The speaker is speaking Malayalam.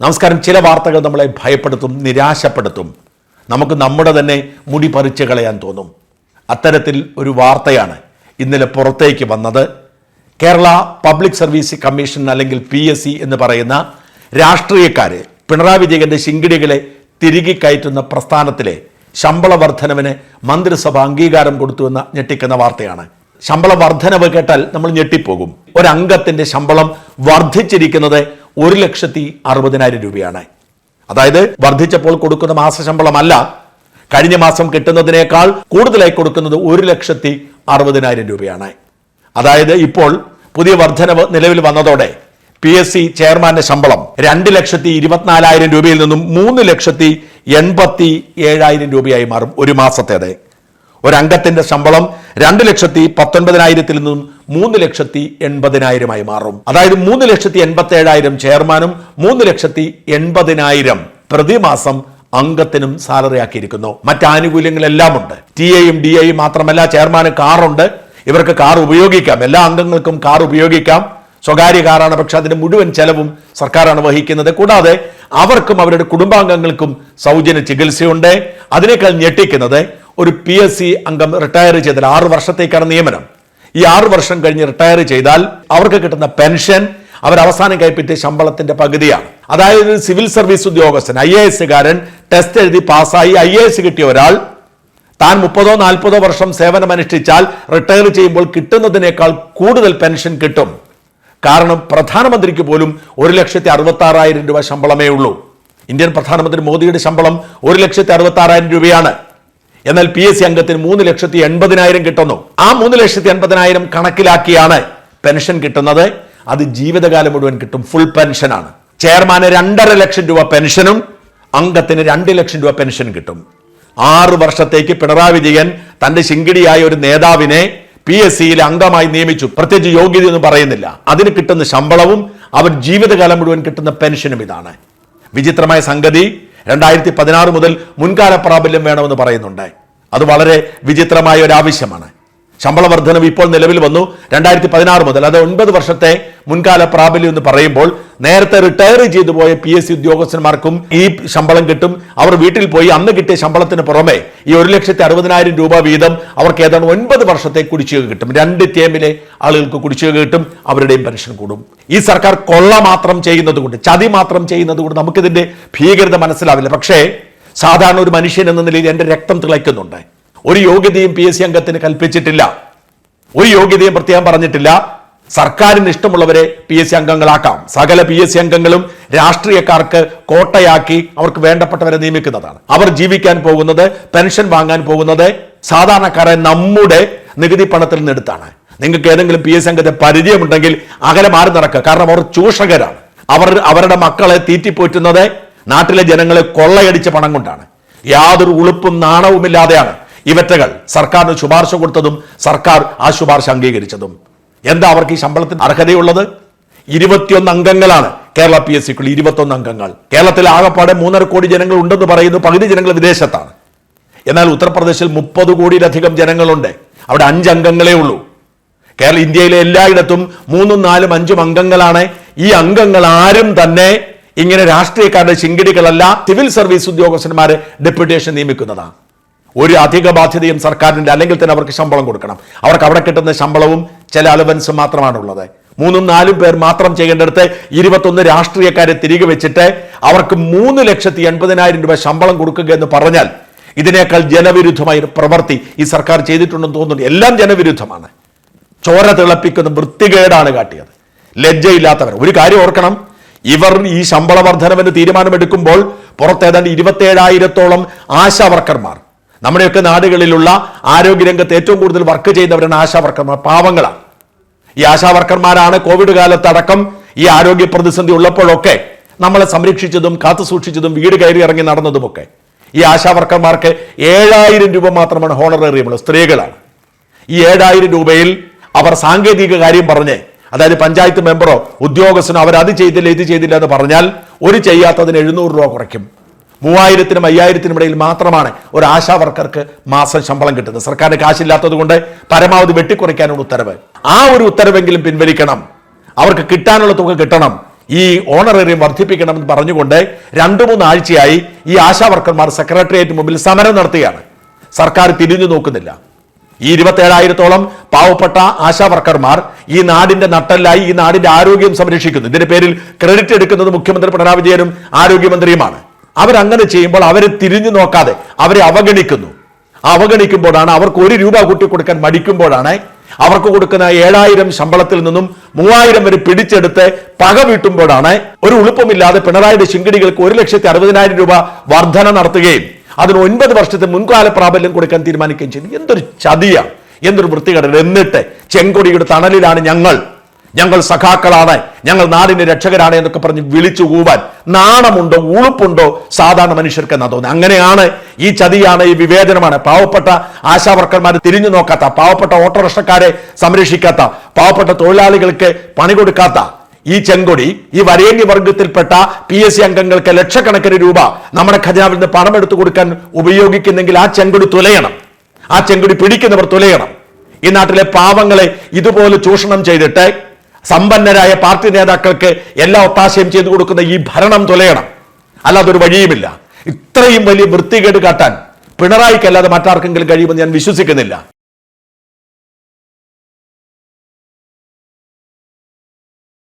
നമസ്കാരം. ചില വാർത്തകൾ നമ്മളെ ഭയപ്പെടുത്തും നിരാശപ്പെടുത്തും. നമുക്ക് നമ്മുടെ തന്നെ മുടി പറിച്ചു കളയാൻ തോന്നും. അത്തരത്തിൽ ഒരു വാർത്തയാണ് ഇന്നലെ പുറത്തേക്ക് വന്നത്. കേരള പബ്ലിക് സർവീസ് കമ്മീഷൻ അല്ലെങ്കിൽ പി എസ് സി എന്ന് പറയുന്ന രാഷ്ട്രീയക്കാർ പിണറായി വിജയന്റെ ശിങ്കിടികളെ തിരികെ കയറ്റുന്ന പ്രസ്ഥാനത്തിലെ ശമ്പള വർധനവിന് മന്ത്രിസഭ അംഗീകാരം കൊടുത്തുവെന്ന ഞെട്ടിക്കുന്ന വാർത്തയാണ്. ശമ്പള വർധനവ് കേട്ടാൽ നമ്മൾ ഞെട്ടിപ്പോകും. ഒരംഗത്തിന്റെ ശമ്പളം വർദ്ധിച്ചിരിക്കുന്നത് ഒരു ലക്ഷത്തി അറുപതിനായിരം രൂപയാണ്. അതായത് വർദ്ധിച്ചപ്പോൾ കൊടുക്കുന്ന മാസശമ്പളമല്ല കഴിഞ്ഞ മാസം കിട്ടുന്നതിനേക്കാൾ കൂടുതലായി കൊടുക്കുന്നത് ഒരു ലക്ഷത്തി അറുപതിനായിരം രൂപയാണ്. അതായത് ഇപ്പോൾ പുതിയ വർധനവ് നിലവിൽ വന്നതോടെ പി എസ് സി ചെയർമാന്റെ ശമ്പളം രണ്ട് ലക്ഷത്തി ഇരുപത്തിനാലായിരം രൂപയിൽ നിന്നും മൂന്ന് ലക്ഷത്തി എൺപത്തി ഏഴായിരം രൂപയായി മാറും ഒരു മാസത്തേത്. ഒരംഗത്തിന്റെ ശമ്പളം രണ്ട് ലക്ഷത്തി പത്തൊൻപതിനായിരത്തിൽ നിന്നും മൂന്ന് ലക്ഷത്തി എൺപതിനായിരമായി മാറും. അതായത് മൂന്ന് ലക്ഷത്തി എൺപത്തി ഏഴായിരം ചെയർമാനും മൂന്ന് ലക്ഷത്തി എൺപതിനായിരം പ്രതിമാസം അംഗത്തിനും സാലറി ആക്കിയിരിക്കുന്നു. മറ്റ് ആനുകൂല്യങ്ങളെല്ലാം ഉണ്ട് ടി എയും ഡി എയും മാത്രമല്ല ചെയർമാന് കാറുണ്ട്. ഇവർക്ക് കാർ ഉപയോഗിക്കാം. എല്ലാ അംഗങ്ങൾക്കും കാർ ഉപയോഗിക്കാം. സ്വകാര്യ കാറാണ് പക്ഷെ അതിന്റെ മുഴുവൻ ചെലവും സർക്കാരാണ് വഹിക്കുന്നത്. കൂടാതെ അവർക്കും അവരുടെ കുടുംബാംഗങ്ങൾക്കും സൗജന്യ ചികിത്സയുണ്ട്. അതിനേക്കാൾ ഞെട്ടിക്കുന്നത് ഒരു പി എസ് സി അംഗം റിട്ടയർ ചെയ്താൽ ആറ് വർഷത്തേക്കാണ് നിയമനം. ഈ ആറ് വർഷം കഴിഞ്ഞ് റിട്ടയർ ചെയ്താൽ അവർക്ക് കിട്ടുന്ന പെൻഷൻ അവർ അവസാനം കൈപ്പറ്റിയ ശമ്പളത്തിന്റെ പകുതിയാണ്. അതായത് സിവിൽ സർവീസ് ഉദ്യോഗസ്ഥൻ ഐ എ എസുകാരൻ ടെസ്റ്റ് എഴുതി പാസ്സായി ഐ എ എസ് കിട്ടിയ ഒരാൾ താൻ മുപ്പതോ നാൽപ്പതോ വർഷം സേവനം അനുഷ്ഠിച്ചാൽ റിട്ടയർ ചെയ്യുമ്പോൾ കിട്ടുന്നതിനേക്കാൾ കൂടുതൽ പെൻഷൻ കിട്ടും. കാരണം പ്രധാനമന്ത്രിക്ക് പോലും ഒരു ലക്ഷത്തി അറുപത്തി ആറായിരം രൂപ ശമ്പളമേ ഉള്ളൂ. ഇന്ത്യൻ പ്രധാനമന്ത്രി മോദിയുടെ ശമ്പളം ഒരു ലക്ഷത്തി അറുപത്തി ആറായിരം രൂപയാണ്. എന്നാൽ പി എസ് സി അംഗത്തിന് മൂന്ന് ലക്ഷത്തി എൺപതിനായിരം കിട്ടുന്നു. ആ മൂന്ന് ലക്ഷത്തി എൺപതിനായിരം കണക്കിലാക്കിയാണ് പെൻഷൻ കിട്ടുന്നത്. അത് ജീവിതകാലം മുഴുവൻ കിട്ടും. ഫുൾ പെൻഷനാണ് ചെയർമാന് രണ്ടര ലക്ഷം രൂപ പെൻഷനും അംഗത്തിന് രണ്ട് ലക്ഷം രൂപ പെൻഷൻ കിട്ടും. ആറ് വർഷത്തേക്ക് പിണറായി വിജയൻ തന്റെ ശിങ്കിടിയായ ഒരു നേതാവിനെ പി എസ് സിയിൽ അംഗമായി നിയമിച്ചു. പ്രത്യേകിച്ച് യോഗ്യത എന്ന് പറയുന്നില്ല. അതിന് കിട്ടുന്ന ശമ്പളവും അവർ ജീവിതകാലം മുഴുവൻ കിട്ടുന്ന പെൻഷനും ഇതാണ്. വിചിത്രമായ സംഗതി. രണ്ടായിരത്തി പതിനാറ് മുതൽ മുൻകാല പ്രാബല്യം വേണമെന്ന് പറയുന്നുണ്ട് അത് വളരെ വിചിത്രമായ ഒരു ആവശ്യമാണ്. ശമ്പള വർധനം ഇപ്പോൾ നിലവിൽ വന്നു രണ്ടായിരത്തി പതിനാറ് മുതൽ. അത് ഒൻപത് വർഷത്തെ മുൻകാല പ്രാബല്യം എന്ന് പറയുമ്പോൾ നേരത്തെ റിട്ടയർ ചെയ്തു പോയ പി എസ് സി ഉദ്യോഗസ്ഥന്മാർക്കും ഈ ശമ്പളം കിട്ടും. അവർ വീട്ടിൽ പോയി അന്ന് കിട്ടിയ ശമ്പളത്തിന് പുറമെ ഈ ഒരു ലക്ഷത്തി അറുപതിനായിരം രൂപ വീതം അവർക്ക് ഏതാണ്ട് ഒൻപത് വർഷത്തെ കുടിശ്ശിക കിട്ടും. രണ്ട് ടേമിലെ ആളുകൾക്ക് കുടിശ്ശിക കിട്ടും അവരുടെയും പെൻഷൻ കൂടും. ഈ സർക്കാർ കൊള്ള മാത്രം ചെയ്യുന്നത് കൊണ്ട് ചതി മാത്രം ചെയ്യുന്നത് കൊണ്ട് നമുക്കിതിന്റെ ഭീകരത മനസ്സിലാവില്ല. പക്ഷേ സാധാരണ ഒരു മനുഷ്യൻ എന്ന നിലയിൽ എന്റെ രക്തം തിളയ്ക്കുന്നുണ്ട്. ഒരു യോഗ്യതയും പി എസ് സി അംഗത്തിന് കൽപ്പിച്ചിട്ടില്ല. ഒരു യോഗ്യതയും പ്രത്യേകം പറഞ്ഞിട്ടില്ല. സർക്കാരിന് ഇഷ്ടമുള്ളവരെ പി എസ് സി അംഗങ്ങളാക്കാം. സകല പി എസ് സി അംഗങ്ങളും രാഷ്ട്രീയക്കാർക്ക് കോട്ടയാക്കി അവർക്ക് വേണ്ടപ്പെട്ടവരെ നിയമിക്കുന്നതാണ്. അവർ ജീവിക്കാൻ പോകുന്നത് പെൻഷൻ വാങ്ങാൻ പോകുന്നത് സാധാരണക്കാരെ നമ്മുടെ നികുതി പണത്തിൽ നിന്നെടുത്താണ് നിങ്ങൾക്ക് ഏതെങ്കിലും പി എസ് അംഗത്തെ പരിചയമുണ്ടെങ്കിൽ അകലെ മാറി നടക്കുക കാരണം അവർ ചൂഷകരാണ്. അവർ അവരുടെ മക്കളെ തീറ്റിപ്പോറ്റുന്നത് നാട്ടിലെ ജനങ്ങളെ കൊള്ളയടിച്ച പണം കൊണ്ടാണ്. യാതൊരു ഉളുപ്പും നാണവുമില്ലാതെയാണ്. ഇവറ്റകൾ സർക്കാരിന് ശുപാർശ കൊടുത്തതും സർക്കാർ ആ ശുപാർശ അംഗീകരിച്ചതും. എന്താ അവർക്ക് ഈ ശമ്പളത്തിന് അർഹതയുള്ളത്? ഇരുപത്തിയൊന്ന് അംഗങ്ങളാണ് കേരള പി എസ് സിക്കുള്ള ഇരുപത്തൊന്ന് അംഗങ്ങൾ. കേരളത്തിൽ ആകപ്പാടെ മൂന്നര കോടി ജനങ്ങൾ ഉണ്ടെന്ന് പറയുന്നു പകുതി ജനങ്ങൾ വിദേശത്താണ്. എന്നാൽ ഉത്തർപ്രദേശിൽ മുപ്പത് കോടിയിലധികം ജനങ്ങളുണ്ട്. അവിടെ അഞ്ച് അംഗങ്ങളേ ഉള്ളൂ. കേരള ഇന്ത്യയിലെ എല്ലായിടത്തും മൂന്നും നാലും അഞ്ചും അംഗങ്ങളാണ്. ഈ അംഗങ്ങൾ ആരും തന്നെ ഇങ്ങനെ രാഷ്ട്രീയക്കാരുടെ ശിങ്കിടികളല്ല സിവിൽ സർവീസ് ഉദ്യോഗസ്ഥന്മാരെ ഡെപ്യൂട്ടേഷൻ നിയമിക്കുന്നതാണ്. ഒരു അധിക ബാധ്യതയും സർക്കാരിന്റെ അല്ലെങ്കിൽ തന്നെ അവർക്ക് ശമ്പളം കൊടുക്കണം. അവർക്ക് അവിടെ കിട്ടുന്ന ശമ്പളവും ചില അലവൻസും മാത്രമാണുള്ളത്. മൂന്നും നാലും പേർ മാത്രം ചെയ്യേണ്ടടുത്ത് ഇരുപത്തൊന്ന് രാഷ്ട്രീയക്കാരെ തിരികെ വെച്ചിട്ട് അവർക്ക് മൂന്ന് ലക്ഷത്തി എൺപതിനായിരം രൂപ ശമ്പളം കൊടുക്കുക എന്ന് പറഞ്ഞാൽ ഇതിനേക്കാൾ ജനവിരുദ്ധമായ പ്രവൃത്തി ഈ സർക്കാർ ചെയ്തിട്ടുണ്ടെന്ന് തോന്നുന്നു. എല്ലാം ജനവിരുദ്ധമാണ്. ചോര തിളപ്പിക്കുന്ന വൃത്തികേടാണ് കാട്ടിയത്. ലജ്ജയില്ലാത്തവർ. ഒരു കാര്യം ഓർക്കണം. ഇവർ ഈ ശമ്പള വർധനവിന് തീരുമാനമെടുക്കുമ്പോൾ പുറത്തേതാണ്ട് ഇരുപത്തേഴായിരത്തോളം ആശാ വർക്കർമാർ നമ്മുടെയൊക്കെ നാടുകളിലുള്ള ആരോഗ്യരംഗത്ത് ഏറ്റവും കൂടുതൽ വർക്ക് ചെയ്യുന്നവരാണ് ആശാ വർക്കർമാർ പാവങ്ങളാണ്. ഈ ആശാ വർക്കർമാരാണ് കോവിഡ് കാലത്തടക്കം ഈ ആരോഗ്യ പ്രതിസന്ധി ഉള്ളപ്പോഴൊക്കെ നമ്മളെ സംരക്ഷിച്ചതും കാത്തു സൂക്ഷിച്ചതും വീട് കയറി ഇറങ്ങി നടന്നതുമൊക്കെ. ഈ ആശാ വർക്കർമാർക്ക് ഏഴായിരം രൂപ മാത്രമാണ് ഹോണറേറിയമുള്ളത് സ്ത്രീകളാണ്. ഈ ഏഴായിരം രൂപയിൽ അവർ സാങ്കേതിക കാര്യം പറഞ്ഞ് അതായത് പഞ്ചായത്ത് മെമ്പറോ ഉദ്യോഗസ്ഥനോ അവർ അത് ചെയ്തില്ല ഇത് ചെയ്തില്ല എന്ന് പറഞ്ഞാൽ ഒരു ചെയ്യാത്തതിന് എഴുന്നൂറ് രൂപ കുറയ്ക്കും. മൂവായിരത്തിനും അയ്യായിരത്തിനും ഇടയിൽ മാത്രമാണ് ഒരു ആശാ വർക്കർക്ക് മാസം ശമ്പളം കിട്ടുന്നത്. സർക്കാരിന് കാശില്ലാത്തത് കൊണ്ട് പരമാവധി വെട്ടിക്കുറയ്ക്കാനുള്ള ഉത്തരവ്. ആ ഒരു ഉത്തരവെങ്കിലും പിൻവലിക്കണം. അവർക്ക് കിട്ടാനുള്ള തുക കിട്ടണം. ഈ ഓണറേറിയം വർദ്ധിപ്പിക്കണമെന്ന് പറഞ്ഞുകൊണ്ട് രണ്ടു മൂന്നാഴ്ചയായി ഈ ആശാ വർക്കർമാർ സെക്രട്ടേറിയറ്റ് മുമ്പിൽ സമരം നടത്തുകയാണ്. സർക്കാർ തിരിഞ്ഞു നോക്കുന്നില്ല. ഈ ഇരുപത്തേഴായിരത്തോളം പാവപ്പെട്ട ആശാ വർക്കർമാർ ഈ നാടിന്റെ നട്ടല്ലായി ഈ നാടിന്റെ ആരോഗ്യം സംരക്ഷിക്കുന്നു. ഇതിന്റെ പേരിൽ ക്രെഡിറ്റ് എടുക്കുന്നത് മുഖ്യമന്ത്രി പിണറായി വിജയനും ആരോഗ്യമന്ത്രിയുമാണ്. അവരങ്ങനെ ചെയ്യുമ്പോൾ അവരെ തിരിഞ്ഞു നോക്കാതെ അവരെ അവഗണിക്കുന്നു. അവഗണിക്കുമ്പോഴാണ് അവർക്ക് ഒരു രൂപ കൂട്ടി കൊടുക്കാൻ മടിക്കുമ്പോഴാണ് അവർക്ക് കൊടുക്കുന്ന ഏഴായിരം ശമ്പളത്തിൽ നിന്നും മൂവായിരം വരെ പിടിച്ചെടുത്ത് പക വീട്ടുമ്പോഴാണ് ഒരു ഉളുപ്പമില്ലാതെ പിണറായിയുടെ ശിങ്കിടികൾക്ക് ഒരു ലക്ഷത്തി അറുപതിനായിരം രൂപ വർധന നടത്തുകയും അതിന് ഒൻപത് വർഷത്തെ മുൻകാല പ്രാബല്യം കൊടുക്കാൻ തീരുമാനിക്കുകയും ചെയ്തു. എന്തൊരു ചതിയാണ് എന്തൊരു വൃത്തികേടൽ എന്നിട്ട് ചെങ്കൊടിയുടെ തണലിലാണ് ഞങ്ങൾ ഞങ്ങൾ സഖാക്കളാണ്. ഞങ്ങൾ നാടിന്റെ രക്ഷകരാണ് എന്നൊക്കെ പറഞ്ഞ് വിളിച്ചു കൂവാൻ നാണമുണ്ടോ ഉളുപ്പുണ്ടോ സാധാരണ മനുഷ്യർക്ക് എന്നാ തോന്നുന്നത്. അങ്ങനെയാണ് ഈ ചതിയാണ് ഈ വിവേചനമാണ്. പാവപ്പെട്ട ആശാവർക്കർമാർ തിരിഞ്ഞു നോക്കാത്ത പാവപ്പെട്ട ഓട്ടോറിക്ഷക്കാരെ സംരക്ഷിക്കാത്ത പാവപ്പെട്ട തൊഴിലാളികൾക്ക് പണി കൊടുക്കാത്ത ഈ ചെങ്കൊടി ഈ വരേണ്യ വർഗത്തിൽപ്പെട്ട പി എസ് സി അംഗങ്ങൾക്ക് ലക്ഷക്കണക്കിന് രൂപ നമ്മുടെ ഖജനാവിൽ നിന്ന് പണം എടുത്തു കൊടുക്കാൻ ഉപയോഗിക്കുന്നെങ്കിൽ ആ ചെങ്കൊടി തുലയണം. ആ ചെങ്കൊടി പിടിക്കുന്നവർ തുലയണം. ഈ നാട്ടിലെ പാവങ്ങളെ ഇതുപോലെ ചൂഷണം ചെയ്തിട്ട് സമ്പന്നരായ പാർട്ടി നേതാക്കൾക്ക് എല്ലാ ഒത്താശയും ചെയ്തു കൊടുക്കുന്ന ഈ ഭരണം തുലയണം. അല്ലാതെ ഒരു വഴിയുമില്ല. ഇത്രയും വലിയ വൃത്തികേട് കാട്ടാൻ പിണറായിക്കല്ലാതെ മറ്റാർക്കെങ്കിലും കഴിയുമെന്ന് ഞാൻ വിശ്വസിക്കുന്നില്ല.